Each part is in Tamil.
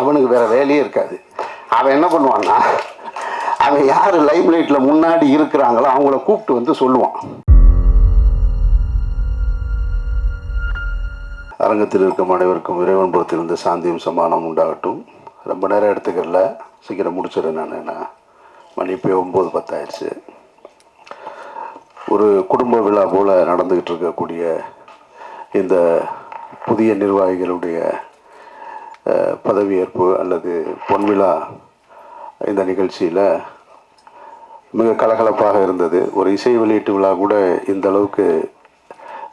அவனுக்கு வேற வேலையே இருக்காது. அவன் என்ன பண்ணுவான்னா அவன் யார் லைம் லைட்டில் முன்னாடி இருக்கிறாங்களோ அவங்கள கூப்பிட்டு வந்து சொல்லுவான். அரங்கத்தில் இருக்கும் அனைவருக்கும் இறைவன் புறத்திலிருந்து சாந்தியும் சமானம் உண்டாகட்டும். ரொம்ப நேரம் எடுத்துக்கல. சீக்கிரம் முடிச்சிடறேன் நான். என்ன மணி இப்போ ஒம்பது பத்தாயிடுச்சு. ஒரு குடும்ப விழா போல் நடந்துக்கிட்டு இருக்கக்கூடிய இந்த புதிய நிர்வாகிகளுடைய பதவியேற்பு அல்லது பொன்விழா இந்த நிகழ்ச்சியில் மிக கலகலப்பாக இருந்தது. ஒரு இசை வெளியீட்டு விழா கூட இந்த அளவுக்கு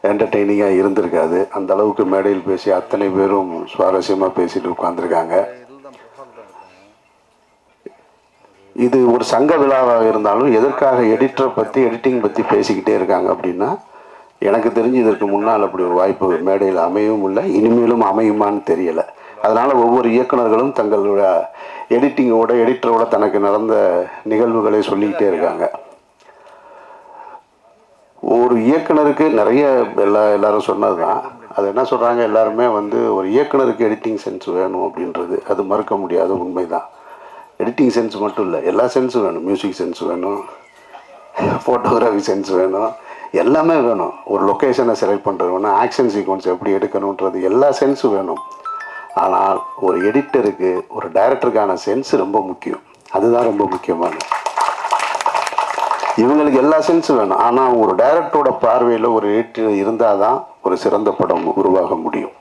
என்டர்டெய்னிங்காக இருந்திருக்காது. அந்த அளவுக்கு மேடையில் பேசி அத்தனை பேரும் சுவாரஸ்யமாக பேசிட்டு உட்காந்துருக்காங்க இது ஒரு சங்க விழாவாக இருந்தாலும் எதற்காக எடிட்டரை பற்றி எடிட்டிங் பற்றி பேசிக்கிட்டே இருக்காங்க அப்படின்னா எனக்கு தெரிஞ்சு இதற்கு முன்னால் அப்படி ஒரு வாய்ப்பு மேடையில் அமையவும் இல்லை. இனிமேலும் அமையுமான்னு தெரியலை. அதனால் ஒவ்வொரு இயக்குனர்களும் தங்களோட எடிட்டிங்கோட எடிட்டரோட தனக்கு நடந்த நிகழ்வுகளை சொல்லிக்கிட்டே இருக்காங்க. ஒரு இயக்குனருக்கு நிறைய எல்லா எல்லாரும் சொன்னது தான் அது என்ன சொல்கிறாங்க எல்லாருமே வந்து ஒரு இயக்குனருக்கு எடிட்டிங் சென்ஸ் வேணும் அப்படின்றது. அது மறுக்க முடியாத உண்மை தான் எடிட்டிங் சென்ஸ் மட்டும் இல்லை எல்லா சென்ஸும் வேணும். மியூசிக் சென்ஸ் வேணும் ஃபோட்டோகிராஃபி சென்ஸ் வேணும் எல்லாமே வேணும். ஒரு லொக்கேஷனை செலக்ட் பண்ணுறது வேணும் ஆக்ஷன் சீக்வன்ஸ் எப்படி எடுக்கணுன்றது எல்லா சென்ஸும் வேணும். ஆனால் ஒரு எடிட்டருக்கு ஒரு டைரக்டருக்கான சென்ஸ் ரொம்ப முக்கியம். அதுதான் ரொம்ப முக்கியமானது. இவங்களுக்கு எல்லா சென்ஸும் வேணும். ஆனால் ஒரு டைரக்டரோட பார்வையில் ஒரு எடிட்டர் இருந்தால் தான் ஒரு சிறந்த படம் உருவாக முடியும்.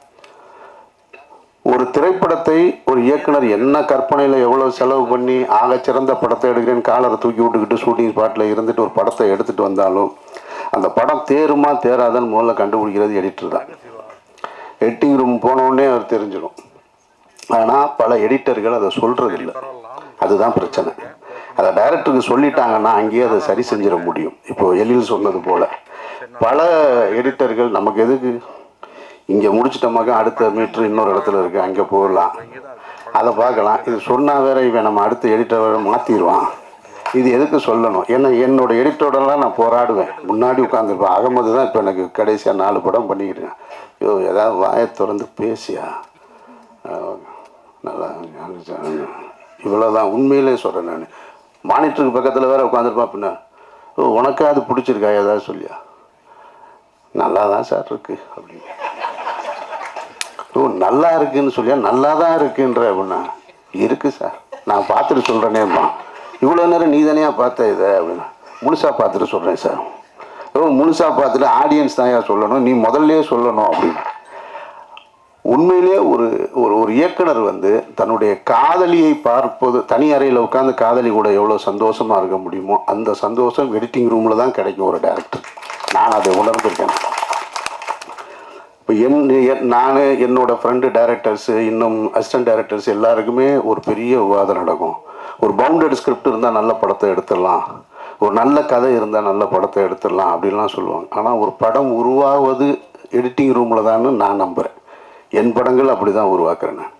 ஒரு திரைப்படத்தை ஒரு இயக்குனர் என்ன கற்பனையில் எவ்வளோ செலவு பண்ணி ஆக சிறந்த படத்தை எடுக்கிறேன்னு காலரை தூக்கி விட்டுக்கிட்டு ஷூட்டிங் ஸ்பாட்டில் இருந்துட்டு ஒரு படத்தை எடுத்துகிட்டு வந்தாலும் அந்த படம் தேருமா தேராதன்னு முதல்ல கண்டுபிடிக்கிறது எடிட்டர் தான். எடிட்டிங் ரூம் போனோடனே அவர் தெரிஞ்சிடும். ஆனால் பல எடிட்டர்கள் அதை சொல்கிறது இல்லை அதுதான் பிரச்சனை. அதை டைரக்டருக்கு சொல்லிட்டாங்கன்னா அங்கேயே அதை சரி செஞ்சிட முடியும். இப்போது எழில் சொன்னது போல். பல எடிட்டர்கள் நமக்கு எதுக்கு? இங்கே முடிச்சிட்டோமாக்க அடுத்த மீட்ரு இன்னொரு இடத்துல இருக்குது அங்கே போகலாம். அதை பார்க்கலாம். இது சொன்னால் வேற இவன் நம்ம அடுத்த எடிட்டர் வேற மாற்றிடுவான் இது எதுக்கு சொல்லணும்? ஏன்னா என்னோட எடிட்டோடலாம் நான் போராடுவேன். முன்னாடி உட்காந்துருப்பேன் அகமது தான் இப்போ எனக்கு கடைசியாக நாலு படம் பண்ணிக்கிட்டேன் ஐயோ ஏதாவது வாயை திறந்து பேசியா? நல்லா இவ்வளோதான் உண்மையிலே சொல்கிறேன் நான். மானிட்டருக்கு பக்கத்தில் வேறு உட்காந்துருப்பான் பின்ன. ஓ உனக்கு அது பிடிச்சிருக்கா? ஏதாவது சொல்லியா? நல்லா தான் சார் இருக்கு அப்படின்னு. ஓ நல்லா இருக்குன்னு சொல்லியா? நல்லா தான் இருக்குன்ற அப்படின்னா இருக்குது சார். நான் பார்த்துட்டு சொல்கிறேனேம்மா இவ்வளோ நேரம் நீ தனியாக பார்த்த இதை அப்படின்னா. முழுசாக பார்த்துட்டு சொல்கிறேன் சார். ஓ முழுசாக பார்த்துட்டு ஆடியன்ஸ் தான் சொல்லணும். நீ முதல்லையே சொல்லணும் அப்படின்னு. உண்மையிலே ஒரு ஒரு ஒரு இயக்குனர் வந்து தன்னுடைய காதலியை பார்ப்பது தனி அறையில் உட்காந்து காதலி கூட எவ்வளோ சந்தோஷமாக இருக்க முடியுமோ அந்த சந்தோஷம் எடிட்டிங் ரூமில் தான் கிடைக்கும் ஒரு டேரக்டர் நான் அதை உணர்ந்திருக்கேன். இப்போ என் என்- நான் என்னோட ஃப்ரெண்டு டேரக்டர்ஸு இன்னும் அசிஸ்டன்ட் டேரக்டர்ஸ் எல்லாருக்குமே ஒரு பெரிய விவாதம் நடக்கும். ஒரு பவுண்டட் ஸ்கிரிப்ட் இருந்தால் நல்ல படத்தை எடுத்துடலாம். ஒரு நல்ல கதை இருந்தால் நல்ல படத்தை எடுத்துடலாம் அப்படின்லாம் சொல்லுவாங்க. ஆனால் ஒரு படம் உருவாவது எடிட்டிங் ரூமில் தான்னு நான் நம்புகிறேன் என் படங்கள் அப்படி தான் உருவாக்குறேன் நான்.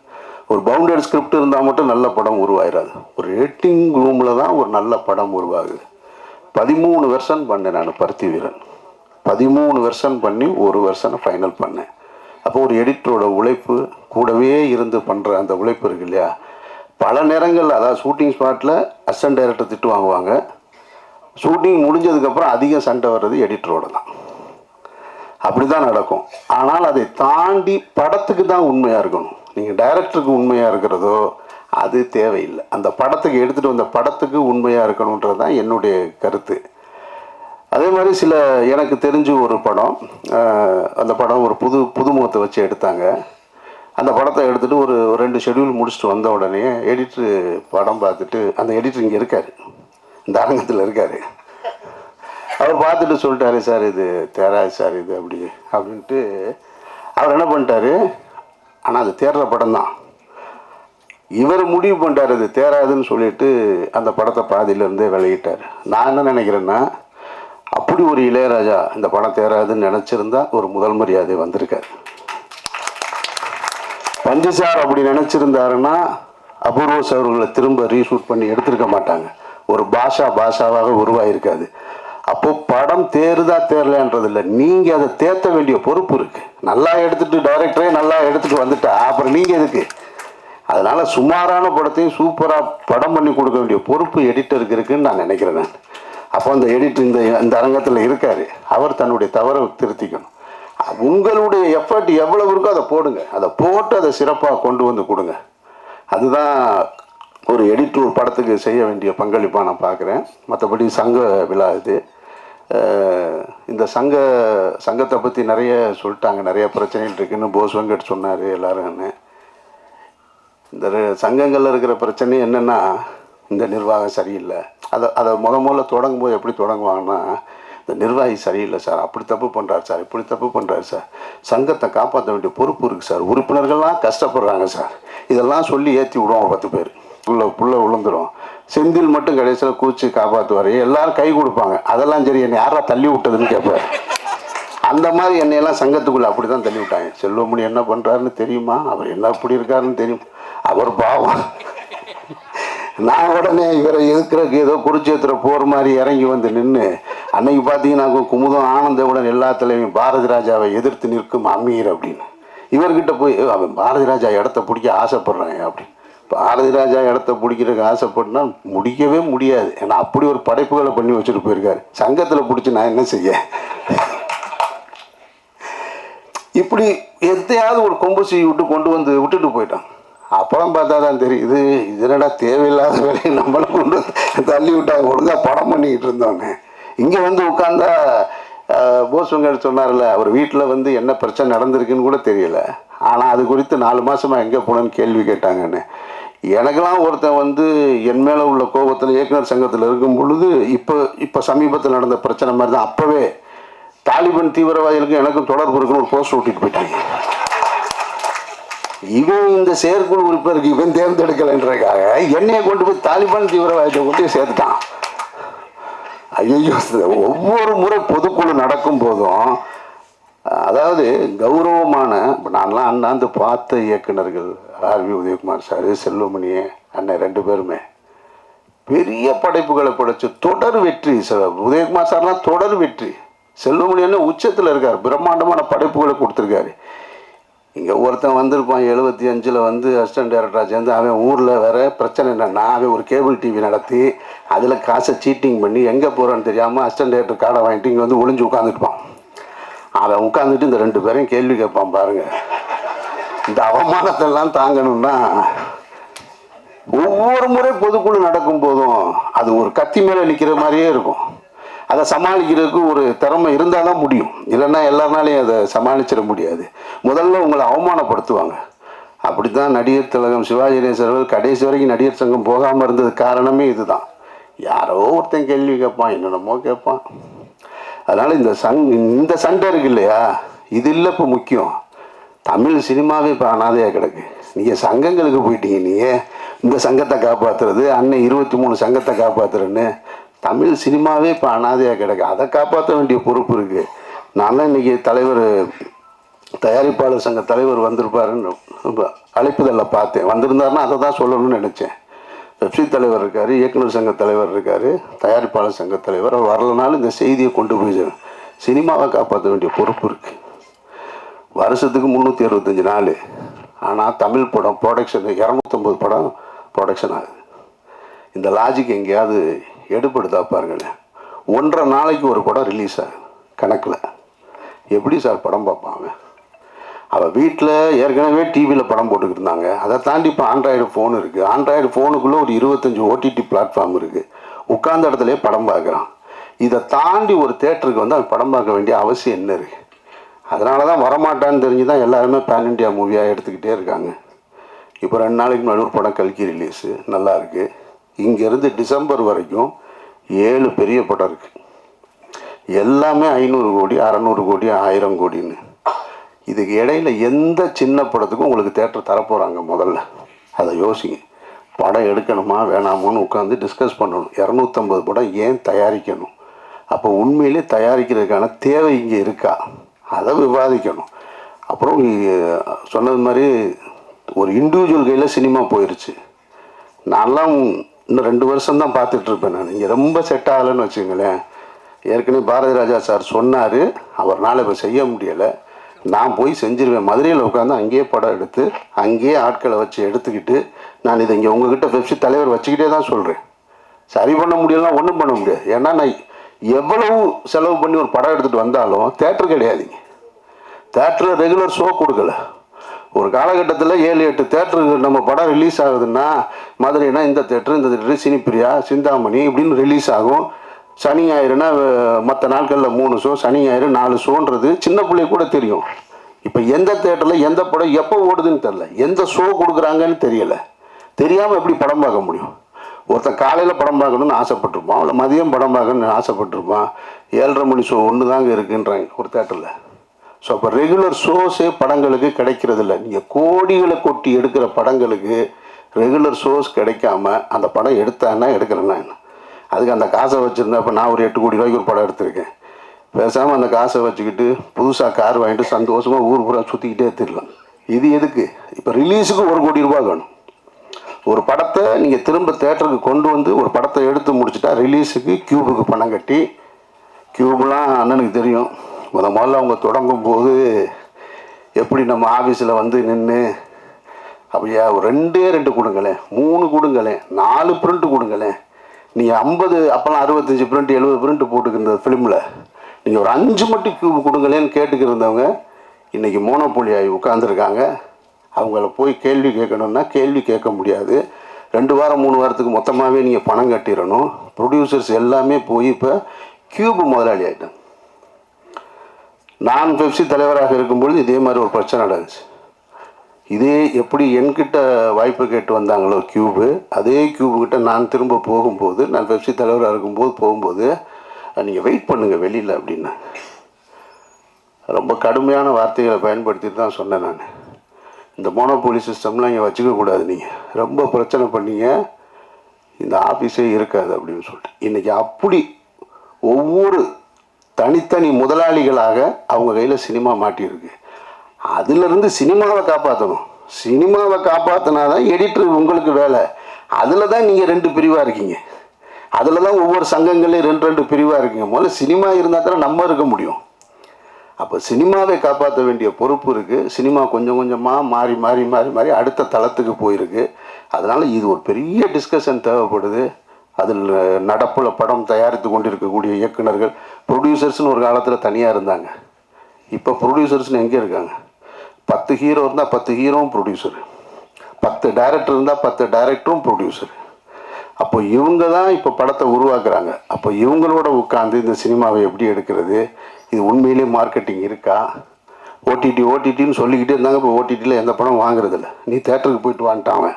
ஒரு பவுண்டட் ஸ்கிரிப்ட் இருந்தால் மட்டும் நல்ல படம் உருவாயிடாது ஒரு எடிட்டிங் ரூமில் தான் ஒரு நல்ல படம் உருவாகுது. பதிமூணு வெர்ஷன் பண்ணேன் நான் பருத்தி வீரன். பதிமூணு வெர்ஷன் பண்ணி ஒரு வெர்ஷனை ஃபைனல் பண்ணேன். அப்போ ஒரு எடிட்டரோட உழைப்பு கூடவே இருந்து பண்ணுற அந்த உழைப்பு இருக்கு இல்லையா? பல நேரங்களில் அதாவது ஷூட்டிங் ஸ்பாட்டில் அசன் டைரக்டர் திட்டு வாங்குவாங்க. ஷூட்டிங் முடிஞ்சதுக்கப்புறம் அதிகம் சண்டை வர்றது எடிட்டரோட தான். அப்படி தான் நடக்கும். ஆனால் அதை தாண்டி படத்துக்கு தான் உண்மையாக இருக்கணும். நீங்கள் டைரக்டருக்கு உண்மையாக இருக்கிறதோ அது தேவையில்லை. அந்த படத்துக்கு எடுத்துகிட்டு வந்த படத்துக்கு உண்மையாக இருக்கணுன்றது தான் என்னுடைய கருத்து. அதே மாதிரி சில எனக்கு தெரிஞ்ச ஒரு படம் அந்த படம் ஒரு புது புதுமுகத்தை வச்சு எடுத்தாங்க. அந்த படத்தை எடுத்துகிட்டு ஒரு ரெண்டு ஷெட்யூல் முடிச்சுட்டு வந்த உடனே எடிட்ரு படம் பார்த்துட்டு அந்த எடிட்ரு இங்கே இருக்கார். இந்த அரங்கத்தில் இருக்கார். அவர் பார்த்துட்டு சொல்லிட்டாரு சார் இது தேராது சார் இது அப்படி அப்படின்ட்டு அவர் என்ன பண்ணிட்டாரு? ஆனால் அது தேர்ற படம் தான். இவர் முடிவு பண்ணிட்டார் அது தேராதுன்னு சொல்லிட்டு அந்த படத்தை பாதியிலேருந்தே விளையிட்டார் நான் என்ன நினைக்கிறேன்னா அப்படி ஒரு இளையராஜா இந்த படம் தேராதுன்னு நினச்சிருந்தா ஒரு முதல் மரியாதை வந்திருக்காரு. பஞ்சு சார் அப்படி நினச்சிருந்தாருன்னா அபூர்வ அவர்களை திரும்ப ரீஷூட் பண்ணி எடுத்திருக்க மாட்டாங்க. ஒரு பாஷா பாஷாவாக உருவாகிருக்காது அப்போ படம் தேருதா தேரலன்றதில்ல இல்லை நீங்கள் அதை தேர்த்த வேண்டிய பொறுப்பு இருக்குது நல்லா எடுத்துகிட்டு டைரக்டரே நல்லா எடுத்துட்டு வந்துட்டா அப்புறம் நீங்கள் எதுக்கு? அதனால் சுமாரான படத்தையும் சூப்பராக படம் பண்ணி கொடுக்க வேண்டிய பொறுப்பு எடிட்டருக்கு இருக்குன்னு நான் நினைக்கிறேன் நான். அப்போ அந்த எடிட்டர் இந்த இந்த அரங்கத்தில் இருக்கார். அவர் தன்னுடைய தவறை திருத்திக்கணும். உங்களுடைய எஃபர்ட் எவ்வளவு இருக்கோ அதை போடுங்க. அதை போட்டு அதை சிறப்பாக கொண்டு வந்து கொடுங்க. அதுதான் ஒரு எடிட்டர் ஒரு படத்துக்கு செய்ய வேண்டிய பங்களிப்பாக நான் பார்க்குறேன். மற்றபடி சங்க விழா இது. இந்த சங்க சங்கத்தை பற்றி நிறைய சொல்லிட்டாங்க. நிறைய பிரச்சனைகள் இருக்குன்னு போஸ் வெங்கட் சொன்னார் எல்லாருன்னு. இந்த சங்கங்களில் இருக்கிற பிரச்சனை என்னென்னா இந்த நிர்வாகம் சரியில்லை. அதை அதை முத முதல்ல தொடங்கும்போது எப்படி தொடங்குவாங்கன்னா இந்த நிர்வாகி சரியில்லை சார் அப்படி தப்பு பண்ணுறாரு சார் இப்படி தப்பு பண்ணுறாரு சார். சங்கத்தை காப்பாற்ற வேண்டிய பொறுப்பு இருக்குது சார். உறுப்பினர்கள்லாம் கஷ்டப்படுறாங்க சார். இதெல்லாம் சொல்லி ஏற்றி விடுவோம் பத்து பேர். உள்ள புள்ள விழுந்துரும். செந்தில் மட்டும் கடைசியில் கூச்சி காப்பாற்றுவார் எல்லாரும் கை கொடுப்பாங்க. அதெல்லாம் சரி என்னை யாரா தள்ளி விட்டதுன்னு கேட்பார். அந்த மாதிரி என்னையெல்லாம் சங்கத்துக்குள்ளே அப்படி தான் தள்ளி விட்டாங்க. செல்வமணி என்ன பண்ணுறாருன்னு தெரியுமா? அவர் என்ன அப்படி இருக்காருன்னு தெரியும். அவர் பாவம். நான் உடனே இவரை எதுக்குறதுக்கு ஏதோ குருச்சேத்திர போகிற மாதிரி இறங்கி வந்து நின்று அன்னைக்கு பார்த்தீங்கன்னா குமுதம் ஆனந்தவுடன் எல்லா தலைவையும் பாரதி ராஜாவை எதிர்த்து நிற்கும் அமீர் அப்படின்னு. இவர்கிட்ட போய் அவன் பாரதி ராஜா இடத்த பிடிக்க ஆசைப்படுறாங்க அப்படின்னு. பாரதி ராஜா இடத்த பிடிக்கிறதுக்கு ஆசைப்பட்டுனா முடிக்கவே முடியாது. ஏன்னா அப்படி ஒரு படைப்புகளை பண்ணி வச்சுட்டு போயிருக்காரு. சங்கத்தில் பிடிச்சி நான் என்ன செய்ய? இப்படி எத்தையாவது ஒரு கொம்பு செய்ய விட்டு கொண்டு வந்து விட்டுட்டு போயிட்டான். அப்புறம் பார்த்தா தான் தெரியுது இது என்னடா தேவையில்லாத வேலையை நம்மளும் கொண்டு வந்து தள்ளி விட்டாங்க ஒழுங்கா படம் பண்ணிக்கிட்டு இருந்தோன்னு இங்கே வந்து உட்காந்தா அஹ், சொன்னார்ல அவர் வீட்டில் வந்து என்ன பிரச்சனை நடந்திருக்குன்னு கூட தெரியல. ஆனால் அது குறித்து நாலு மாதமாக எங்கே போனேன்னு கேள்வி கேட்டாங்கன்னு. எனக்கெல்லாம் ஒருத்தன் வந்து என் மேலே உள்ள கோபத்தில் இயக்குனர் சங்கத்தில் இருக்கும் பொழுது இப்போ இப்போ சமீபத்தில் நடந்த பிரச்சனை மாதிரி தான் அப்போவே தாலிபான் தீவிரவாதிகளுக்கும் எனக்கும் தொடர்பு இருக்குன்னு ஒரு போஸ்ட் ஓட்டிட்டு போயிட்டாங்க. இவன் இந்த செயற்குழு உறுப்பினருக்கு இவன் தேர்ந்தெடுக்கலைன்றதுக்காக என்னையை கொண்டு போய் தாலிபான் தீவிரவாதத்தை கொண்டு சேர்த்துட்டான். ஐயோ ஒவ்வொரு முறை பொதுக்குழு நடக்கும் போதும் அதாவது கௌரவமான இப்போ நான்லாம் அண்ணாந்து பார்த்த இயக்குனர்கள் ஆர்வி உதயகுமார் சார் செல்வமணியே அண்ணன் ரெண்டு பேருமே. பெரிய படைப்புகளை படைச்சு தொடர் வெற்றி சார் உதயகுமார் சார்லாம் தொடர் வெற்றி. செல்வமணி என்ன உச்சத்தில் இருக்கார் பிரம்மாண்டமான படைப்புகளை கொடுத்துருக்காரு. இங்கே ஒருத்தன் வந்திருப்பான் எழுபத்தி அஞ்சில் வந்து அசிஸ்டன்ட் டேரக்டராக சேர்ந்து அவன் ஊரில் வேற பிரச்சனை என்னன்னா அவன் ஒரு கேபிள் டிவி நடத்தி அதில் காசை சீட்டிங் பண்ணி எங்கே போகிறான்னு தெரியாமல் அசிஸ்டன்ட் டேரக்டர் கார்டை வாங்கிட்டு இங்கே வந்து ஒளிஞ்சு உட்காந்துருப்பான் அவன் உட்காந்துட்டு இந்த ரெண்டு பேரையும் கேள்வி கேட்பான் பாருங்கள் இந்த அவமானத்தெல்லாம் தாங்கணும்னா ஒவ்வொரு முறை பொதுக்குழு நடக்கும் போதும் அது ஒரு கத்தி மேலே நிற்கிற மாதிரியே இருக்கும். அதை சமாளிக்கிறதுக்கு ஒரு திறமை இருந்தால் தான் முடியும். இல்லைன்னா எல்லாருனாலையும் அதை சமாளிச்சிட முடியாது. முதல்ல உங்களை அவமானப்படுத்துவாங்க. அப்படி தான் நடிகர் திலகம் சிவாஜி அவர்கள் கடைசி வரைக்கும் நடிகர் சங்கம் போகாமல் இருந்தது காரணமே இதுதான். யாரோ ஒருத்தன் கேள்வி கேட்பான் என்னென்னமோ கேட்பான். அதனால் இந்த சங் இந்த சண்டை இருக்கு இல்லையா? இது இல்லை இப்போ முக்கியம். தமிழ் சினிமாவே இப்போ அனாதையாக கிடக்கு. நீங்கள் சங்கங்களுக்கு போயிட்டீங்க நீங்கள் இந்த சங்கத்தை காப்பாற்றுறது அன்னை இருபத்தி மூணு சங்கத்தை காப்பாற்றுறேன்னு தமிழ் சினிமாவே இப்போ அனாதையாக கிடக்கு. அதை காப்பாற்ற வேண்டிய பொறுப்பு இருக்குது நான் இன்னைக்கு தலைவர் தயாரிப்பாளர் சங்க தலைவர் வந்திருப்பாருன்னு ரொம்ப அழைப்புதலில் பார்த்தேன். வந்திருந்தாருன்னா அதை தான் சொல்லணும்னு நினச்சேன். வெப்சி தலைவர் இருக்கார் இயக்குனர் சங்க தலைவர் இருக்கார் தயாரிப்பாளர் சங்க தலைவர். அவர் வரலனாலும் இந்த செய்தியை கொண்டு போய் சினிமாவை காப்பாற்ற வேண்டிய பொறுப்பு இருக்குது வருஷத்துக்கு முந்நூற்றி அறுபத்தஞ்சு நாள். ஆனால் தமிழ் படம் ப்ரொடக்ஷன் இரநூத்தம்பது படம் ப்ரொடக்ஷன் ஆகுது. இந்த லாஜிக் எங்கேயாவது எடுப்படுதா பாருங்களேன் ஒன்றரை நாளைக்கு ஒரு படம் ரிலீஸ் ஆகும் கணக்கில். எப்படி சார் படம் பார்ப்பான் அவன்? அவள் வீட்டில் ஏற்கனவே டிவியில் படம் போட்டுக்கிட்டு இருந்தாங்க. அதை தாண்டி இப்போ ஆண்ட்ராய்டு ஃபோன் இருக்குது ஆண்ட்ராய்டு ஃபோனுக்குள்ளே ஒரு இருபத்தஞ்சி ஓடிடி பிளாட்ஃபார்ம் இருக்குது உட்கார்ந்த இடத்துலயே படம் பார்க்குறான். இதை தாண்டி ஒரு தேட்டருக்கு வந்து அவன் படம் பார்க்க வேண்டிய அவசியம் என்ன இருக்குது அதனால தான் வரமாட்டான்னு தெரிஞ்சு தான் எல்லாருமே பேன் இண்டியா மூவியாக எடுத்துக்கிட்டே இருக்காங்க. இப்போ ரெண்டு நாளைக்கு முன்னாடி ஒரு படம் கல்கி ரிலீஸு நல்லாயிருக்கு இங்கேருந்து டிசம்பர் வரைக்கும் ஏழு பெரிய படம் இருக்குது எல்லாமே ஐநூறு கோடி அறநூறு கோடி ஆயிரம் கோடின்னு. இதுக்கு இடையில எந்த சின்ன படத்துக்கும் உங்களுக்கு தேட்டர் தரப்போகிறாங்க முதல்ல? அதை யோசிங்க. படம் எடுக்கணுமா வேணாமான்னு உட்காந்து டிஸ்கஸ் பண்ணணும். இரநூத்தம்பது படம் ஏன் தயாரிக்கணும்? அப்போ உண்மையிலே தயாரிக்கிறதுக்கான தேவை இங்கே இருக்கா? அதை விவாதிக்கணும். அப்புறம் சொன்னது மாதிரி ஒரு இண்டிவிஜுவல் கையில் சினிமா போயிடுச்சு நான்லாம் இன்னும் ரெண்டு வருஷம் தான் பார்த்துட்டு இருப்பேன் நான். இங்கே ரொம்ப செட் ஆகலைன்னு வச்சுங்களேன். ஏற்கனவே பாரதி ராஜா சார் சொன்னார் அவர்னால் இப்போ செய்ய முடியலை. நான் போய் செஞ்சிருவேன். மதுரையில் உட்காந்து அங்கேயே படம் எடுத்து அங்கேயே ஆட்களை வச்சு எடுத்துக்கிட்டு நான் இதை இங்கே உங்ககிட்ட பெப்சி தலைவர் வச்சுக்கிட்டே தான் சொல்கிறேன் சரி பண்ண முடியலாம் ஒன்றும் பண்ண முடியாது. ஏன்னா நான் எவ்வளவு செலவு பண்ணி ஒரு படம் எடுத்துகிட்டு வந்தாலும் தேட்டர் கிடையாதுங்க தேட்டரில் ரெகுலர் ஷோ கொடுக்கல. ஒரு காலகட்டத்தில் ஏழு எட்டு தேட்டருக்கு நம்ம படம் ரிலீஸ் ஆகுதுன்னா மதுரைனா இந்த தேட்டர் இந்த தேட்டர் சினிப்பிரியா சிந்தாமணி இப்படின்னு ரிலீஸ் ஆகும். சனி ஞாயிறுனா மற்ற நாட்களில் மூணு ஷோ சனி ஞாயிறு நாலு ஷோன்றது சின்ன பிள்ளை கூட தெரியும். இப்போ எந்த தேட்டரில் எந்த படம் எப்போ ஓடுதுன்னு தெரில எந்த ஷோ கொடுக்குறாங்கன்னு தெரியலை. தெரியாமல் எப்படி படம் பார்க்க முடியும்? ஒருத்தன் காலையில் படம் பார்க்கணும்னு ஆசைப்பட்டிருப்பான் இல்லை மதியம் படம் பார்க்கணும்னு ஆசைப்பட்டிருப்பான். ஏழரை மணி ஷோ ஒன்று தாங்க இருக்குன்றாங்க ஒரு தேட்டரில். ஸோ அப்போ ரெகுலர் ஷோஸே படங்களுக்கு கிடைக்கிறது இல்லை நீங்கள் கோடிகளை கொட்டி எடுக்கிற படங்களுக்கு ரெகுலர் ஷோஸ் கிடைக்காம அந்த படம் எடுத்தான்னா எடுக்கிறேன்னா என்ன? அதுக்கு அந்த காசை வச்சுருந்தேன் இப்போ நான் ஒரு எட்டு கோடி ரூபாய்க்கு ஒரு படம் எடுத்திருக்கேன். பேசாமல் அந்த காசை வச்சுக்கிட்டு புதுசாக கார் வாங்கிட்டு சந்தோஷமாக ஊர் பூரா சுற்றிக்கிட்டே திருலாம் இது எதுக்கு? இப்போ ரிலீஸுக்கு ஒரு கோடி ரூபாய் வேணும். ஒரு படத்தை நீங்கள் திரும்ப தேட்டருக்கு கொண்டு வந்து ஒரு படத்தை எடுத்து முடிச்சுட்டா ரிலீஸுக்கு கியூபுக்கு பணம் கட்டி கியூப்லாம் அண்ணனுக்கு தெரியும். முத முதல்ல அவங்க தொடங்கும் போது எப்படி நம்ம ஆஃபீஸில் வந்து நின்று அப்படியா ரெண்டே ரெண்டு கொடுங்களேன் மூணு கொடுங்களேன் நாலு பிரிண்ட் கொடுங்களேன். நீங்கள் ஐம்பது அப்போல்லாம் அறுபத்தஞ்சி பிரிண்ட் எழுபது பிரிண்ட் போட்டுக்கிருந்த ஃபிலிமில் நீங்கள் ஒரு அஞ்சு மட்டும் கியூப் கொடுங்களேன்னு கேட்டுக்கிருந்தவங்க இன்றைக்கி மோனோபோலி ஆகி உட்காந்துருக்காங்க அவங்கள போய் கேள்வி கேட்கணுன்னா கேள்வி கேட்க முடியாது. ரெண்டு வாரம் மூணு வாரத்துக்கு மொத்தமாகவே நீங்கள் பணம் கட்டிடணும். ப்ரொடியூசர்ஸ் எல்லாமே போய் இப்போ கியூப் முதலாளி ஆகிட்டாங்க நான் பெப்சி தலைவராக இருக்கும்பொழுது இதே மாதிரி ஒரு பிரச்சனை நடந்துச்சு. இதே எப்படி என்கிட்ட வாய்ப்பு கேட்டு வந்தாங்களோ கியூபு அதே கியூபுக்கிட்ட நான் திரும்ப போகும்போது நான் பெப்சி தலைவராக இருக்கும்போது போகும்போது நீங்கள் வெயிட் பண்ணுங்கள் வெளியில் அப்படின்னா. ரொம்ப கடுமையான வார்த்தைகளை பயன்படுத்தி தான் சொன்னேன் நான். இந்த மோனோபோலி சிஸ்டம்லாம் இங்கே வச்சுக்க கூடாது நீங்கள் ரொம்ப பிரச்சனை பண்ணீங்க. இந்த ஆஃபீஸே இருக்காது அப்படின்னு சொல்லிட்டு. இன்றைக்கி அப்படி ஒவ்வொரு தனித்தனி முதலாளிகளாக அவங்க கையில் சினிமா மாட்டியிருக்கு. அதிலிருந்து சினிமாவை காப்பாற்றணும் சினிமாவை காப்பாற்றினா தான் எடிட்டர் உங்களுக்கு வேலை. அதில் தான் நீங்கள் ரெண்டு பிரிவாக இருக்கீங்க. அதில் தான் ஒவ்வொரு சங்கங்கள்லேயும் ரெண்டு ரெண்டு பிரிவாக இருக்கீங்க. முதல்ல சினிமா இருந்தால் தான் நம்ம இருக்க முடியும். அப்போ சினிமாவை காப்பாற்ற வேண்டிய பொறுப்பு இருக்குது சினிமா கொஞ்சம் கொஞ்சமாக மாறி மாறி மாறி மாறி அடுத்த தளத்துக்கு போயிருக்கு. அதனால் இது ஒரு பெரிய டிஸ்கஷன் தேவைப்படுது. அதில் நடப்பில் படம் தயாரித்து கொண்டிருக்கக்கூடிய இயக்குனர்கள் ப்ரொடியூசர்ஸ்னு ஒரு காலத்தில் தனியாக இருந்தாங்க. இப்போ ப்ரொடியூசர்ஸ்னு எங்கே இருக்காங்க? பத்து ஹீரோ இருந்தால் பத்து ஹீரோவும் ப்ரொடியூசர். பத்து டைரக்டர் இருந்தால் பத்து டைரக்டரும் ப்ரொடியூசர். அப்போ இவங்க தான் இப்போ படத்தை உருவாக்குறாங்க. அப்போ இவங்களோட உட்காந்து இந்த சினிமாவை எப்படி எடுக்கிறது? இது உண்மையிலேயே மார்க்கெட்டிங் இருக்கா? ஓடிடி ஓடிடின்னு சொல்லிக்கிட்டே இருந்தாங்க. இப்போ ஓடிடியில் எந்த படம் வாங்குறதில்ல. நீ தேட்டருக்கு போயிட்டு வான்ட்டான் அவன்.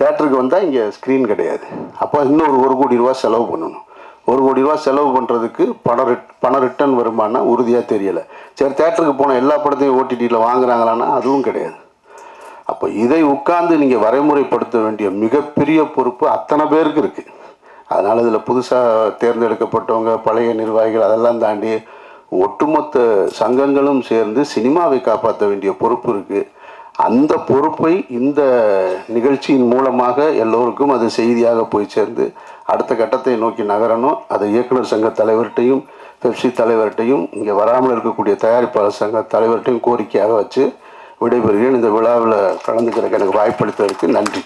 தேட்டருக்கு வந்தால் இங்கே ஸ்க்ரீன் கிடையாது. அப்போ இன்னொரு ஒரு கோடி ரூபா செலவு பண்ணணும். ஒரு கோடி ரூபா செலவு பண்ணுறதுக்கு பணம் ரிட் பணம் ரிட்டர்ன் வருமானா உறுதியாக தெரியலை. சரி தேட்டருக்கு போன எல்லா படத்தையும் ஓடிடியில் வாங்குறாங்களான்னா அதுவும் கிடையாது. அப்போ இதை உட்கார்ந்து நீங்கள் வரைமுறைப்படுத்த வேண்டிய மிகப்பெரிய பொறுப்பு அத்தனை பேருக்கு இருக்குது அதனால் இதில் புதுசாக தேர்ந்தெடுக்கப்பட்டவங்க பழைய நிர்வாகிகள் அதெல்லாம் தாண்டி ஒட்டுமொத்த சங்கங்களும் சேர்ந்து சினிமாவை காப்பாற்ற வேண்டிய பொறுப்பு இருக்குது அந்த பொறுப்பை இந்த நிகழ்ச்சியின் மூலமாக எல்லோருக்கும் அது செய்தியாக போய் சேர்ந்து அடுத்த கட்டத்தை நோக்கி நகரணும். அது இயக்குனர் சங்க தலைவர்கிட்டையும் பெப்சி தலைவர்கிட்டையும் இங்கே வராமல் இருக்கக்கூடிய தயாரிப்பாளர் சங்க தலைவர்கிட்டையும் கோரிக்கையாக வச்சு விடைபெறுகிறேன். இந்த விழாவில் கலந்துக்கிறதுக்கு எனக்கு வாய்ப்பளித்ததற்கு நன்றி.